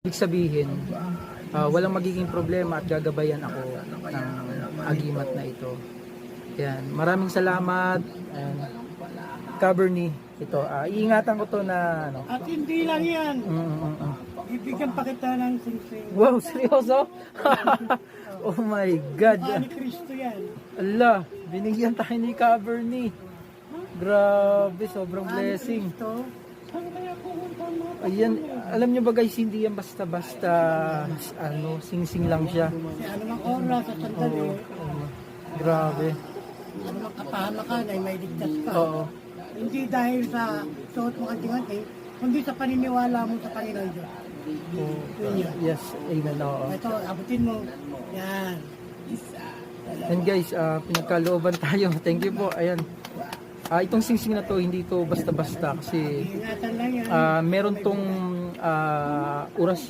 Ibig sabihin, ah, walang magiging problema at gagabayan ako ng agimat na ito. Yan. Maraming salamat. And cover ni ito. Ah, iingatan ko to na ano. At hindi lang yan. Mm, mm, mm. Ibigyan pa kita ng singsing. Wow, seryoso? oh my God. Ah, ni Kristo yan. Allah, binigyan tayo ni cover ni. Grabe, sobrang blessing. Saan kaya pumunta mo? Ayan, alam nyo ba guys, hindi yan basta-basta ano, sing-sing lang siya. Kasi anumang oras at sandali, Oo, oo. grabe. anumang kapahamakan ay may ligtas ka. Oo. Hindi dahil sa suot mo anting-anting, kundi sa paniniwala mo sa Panginoon Diyos. Oo. Yun yun. Yes, amen. Oo. Ito, abutin mo. Yan. And guys, ah, pinagkalooban tayo. Thank you po. Ayan. Ah, itong sing-sing na to, hindi to basta-basta kasi ah, meron tong ah, orasyon